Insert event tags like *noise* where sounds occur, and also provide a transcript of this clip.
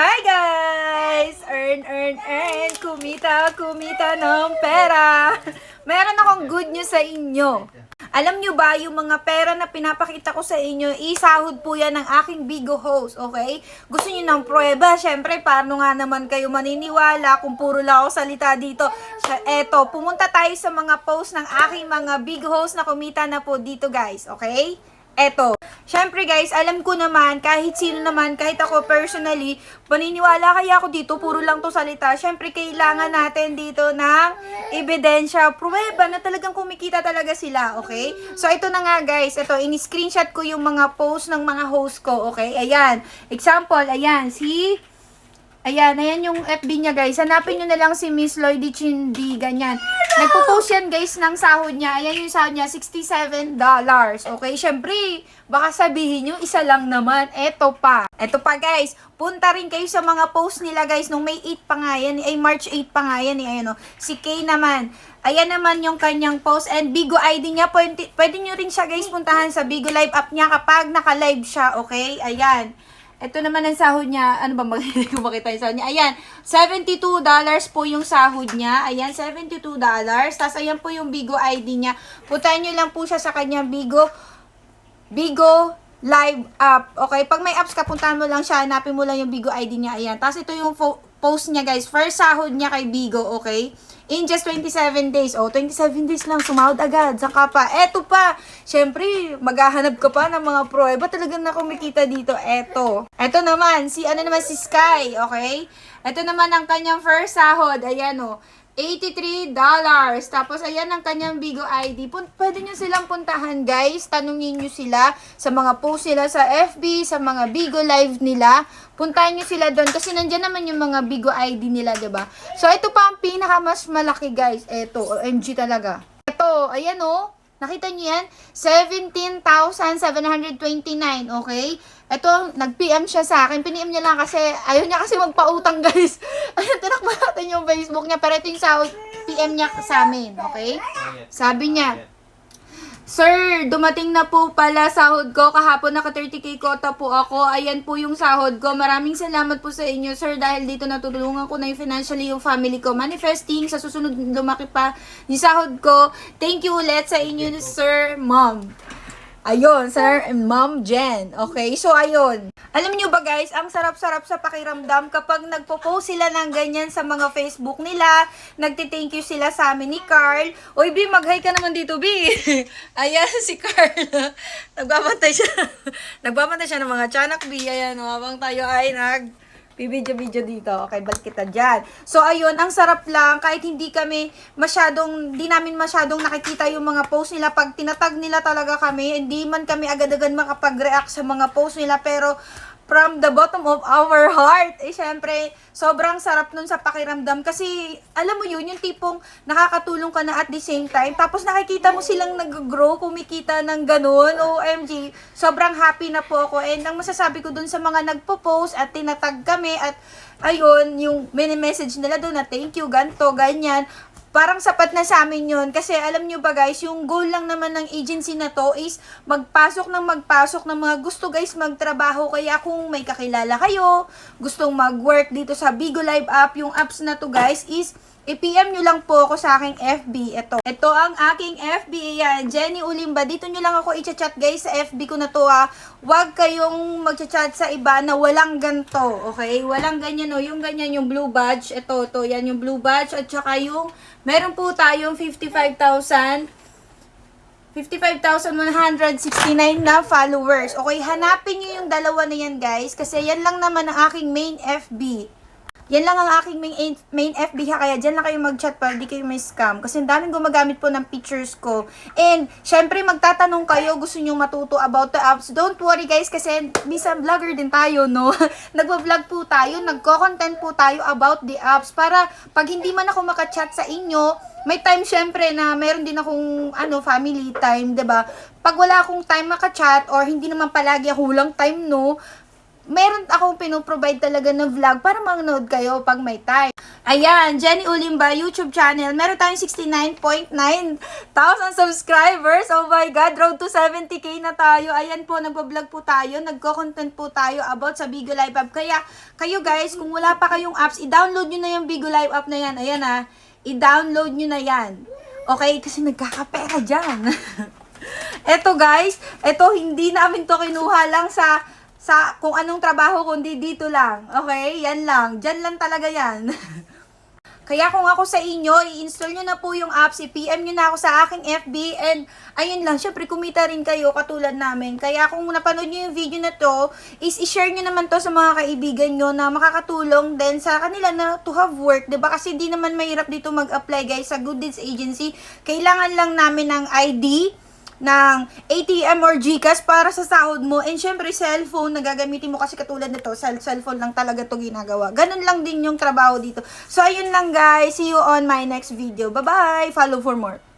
Hi guys! Earn, earn, earn! Kumita, kumita ng pera! Meron akong good news sa inyo. Alam nyo ba, yung mga pera na pinapakita ko sa inyo, isahod po yan ng aking Bigo host, okay? Gusto nyo ng prueba? Siyempre, paano nga naman kayo maniniwala kung puro lang ako salita dito? Eto, pumunta tayo sa mga post ng aking mga big host na kumita na po dito guys, okay? Eto, syempre guys, alam ko naman, kahit sino naman, kahit ako personally, paniniwala kaya ako dito, puro lang to salita. Syempre, kailangan natin dito ng ebidensya, pruweba na talagang kumikita talaga sila, okay? So, ito na nga guys, ito, in-screenshot ko yung mga post ng mga host ko, okay? Ayan, example, ayan, si... Ayan, ayan yung FB niya guys. Hanapin nyo na lang si Miss Lloydie Chindi, ganyan. Nagpo-post yan guys ng sahod niya. Ayan yung sahod niya, $67. Okay, syempre, baka sabihin nyo, isa lang naman. Eto pa. Eto pa guys, punta rin kayo sa mga post nila guys. Nung May 8 pa nga yan, ay March 8 pa nga yan. Eh, ayan o. Si Kay naman. Ayan naman yung kanyang post and Bigo ID niya. Pwede, pwede nyo rin siya guys puntahan sa Bigo Live app niya kapag naka-live siya, okay? Ayan. Ito naman ang sahod niya. Ano ba maganda *laughs* ko makita yung sahod niya? Ayan, $72 po yung sahod niya. Ayan, $72. Tapos ayan po yung Bigo ID niya. Puntahan niyo lang po siya sa kanyang Bigo Bigo Live app. Okay, pag may apps ka, puntahan mo lang siya, hanapin mo lang yung Bigo ID niya. Ayan. Tapos ito yung post niya, guys. First sahod niya kay Bigo, okay? In just 27 days. Oh, 27 days lang. Sumahod agad. Saka pa. Eto pa. Siyempre, maghahanap ka pa ng mga prueba. Talagang na kumikita dito. Eto. Eto naman. Si, ano naman, si Sky. Okay? Eto naman ang kanyang first sahod. Ayan, oh. $83. Tapos, ayan ang kanyang Bigo ID. Pwede nyo silang puntahan, guys. Tanungin nyo sila sa mga post nila sa FB, sa mga Bigo Live nila. Puntahan nyo sila doon kasi nandyan naman yung mga Bigo ID nila, ba So, ito pa ang pinaka mas malaki, guys. Ito, OMG talaga. Ito, ayan oh. Nakita niyo yan? 17,729, okay? Ito, nag-PM siya sa akin. Piniem niya lang kasi, ayaw niya kasi magpautang, *laughs* guys. Ayun, tinakbo natin yung Facebook niya. Pero ito yung sa PM niya sa amin, okay? Sabi niya, Sir, dumating na po pala sahod ko. Kahapon naka 30k kota po ako. Ayan po yung sahod ko. Maraming salamat po sa inyo, sir. Dahil dito natutulungan ko na yung financially yung family ko. Manifesting sa susunod lumaki pa yung sahod ko. Thank you ulit sa inyo, sir, mom. Ayun, sir and mom Jen. Okay, so ayun. Alam niyo ba guys, ang sarap-sarap sa pakiramdam kapag nagpo-post sila ng ganyan sa mga Facebook nila, nagti-thank you sila sa amin ni Carl. Oy, B, mag-hi ka naman dito, B. *laughs* Ayan, si Carl. *laughs* Nagbabantay siya. *laughs* Nagbabantay siya ng mga tiyanak, B. Ayan, habang tayo ay nag Bibidyo-video dito. Okay, balik kita dyan. So, ayun, ang sarap lang. Kahit hindi kami masyadong, di namin masyadong nakikita yung mga post nila. Pag tinatag nila talaga kami, hindi man kami agad-agad makapag-react sa mga post nila. Pero, from the bottom of our heart, eh, syempre, sobrang sarap nun sa pakiramdam. Kasi, alam mo yun, yung tipong nakakatulong ka na at the same time. Tapos, nakikita mo silang nag-grow, kumikita ng ganun. OMG, sobrang happy na po ako. And, ang masasabi ko dun sa mga nagpo-post at tinatag kami at ayun, yung mini-message nila doon na thank you, ganto, ganyan parang sapat na sa amin yun. Kasi alam nyo ba guys, yung goal lang naman ng agency na to is magpasok ng magpasok ng mga gusto guys magtrabaho. Kaya kung may kakilala kayo, gustong mag-work dito sa Bigo Live app, yung apps na to guys is i-PM nyo lang po ako sa aking FB. Ito. Ito ang aking FB. Yan. Jenny Ulimba. Dito nyo lang ako i-chat guys sa FB ko na to ha. Huwag kayong mag-chat sa iba na walang ganto. Okay? Walang ganyan o. Yung ganyan yung blue badge. Ito, to. Yan yung blue badge. At saka yung meron po tayong 55,000 55,169 na followers. Okay, hanapin nyo yung dalawa na yan, guys. Kasi yan lang naman ang aking main FB. Yan lang ang aking main, main FB ha, kaya dyan lang kayo mag-chat para di kayo may scam. Kasi daming gumagamit po ng pictures ko. And, syempre, magtatanong kayo, gusto nyo matuto about the apps. Don't worry guys, kasi minsan vlogger din tayo, no? *laughs* Nagwa-vlog po tayo, nagko-content po tayo about the apps. Para, pag hindi man ako makachat sa inyo, may time syempre na meron din akong ano family time, 'di ba? Pag wala akong time maka-chat or hindi naman palagi ako time no, meron akong pinoprovide talaga na vlog para manood kayo pag may time. Ayan, Jenny Ulimba YouTube channel. Meron tayong 69.9 thousand subscribers. Oh my God, road to 70k na tayo. Ayan po, nagbablog po tayo. Nagko-content po tayo about sa Bigo Live app. Kaya, kayo guys, kung wala pa kayong apps, i-download nyo na yung Bigo Live app na yan. Ayan ah, i-download nyo na yan. Okay, kasi nagkakapera dyan. *laughs* eto guys, eto hindi namin to kinuha lang sa sa kung anong trabaho kundi dito lang. Okay? Yan lang. Diyan lang talaga yan. *laughs* Kaya kung ako sa inyo, i-install nyo na po yung apps, i-PM nyo na ako sa aking FB, and ayun lang, syempre kumita rin kayo katulad namin. Kaya kung napanood nyo yung video na to, is i-share nyo naman to sa mga kaibigan nyo na makakatulong din sa kanila na to have work, 'di ba Kasi di naman mahirap dito mag-apply guys sa Good Deeds Agency. Kailangan lang namin ng ID, ng ATM or GCash para sa sahod mo. And syempre, cellphone na gagamitin mo kasi katulad nito, cell cellphone lang talaga to ginagawa. Ganun lang din yung trabaho dito. So, ayun lang guys. See you on my next video. Bye-bye! Follow for more.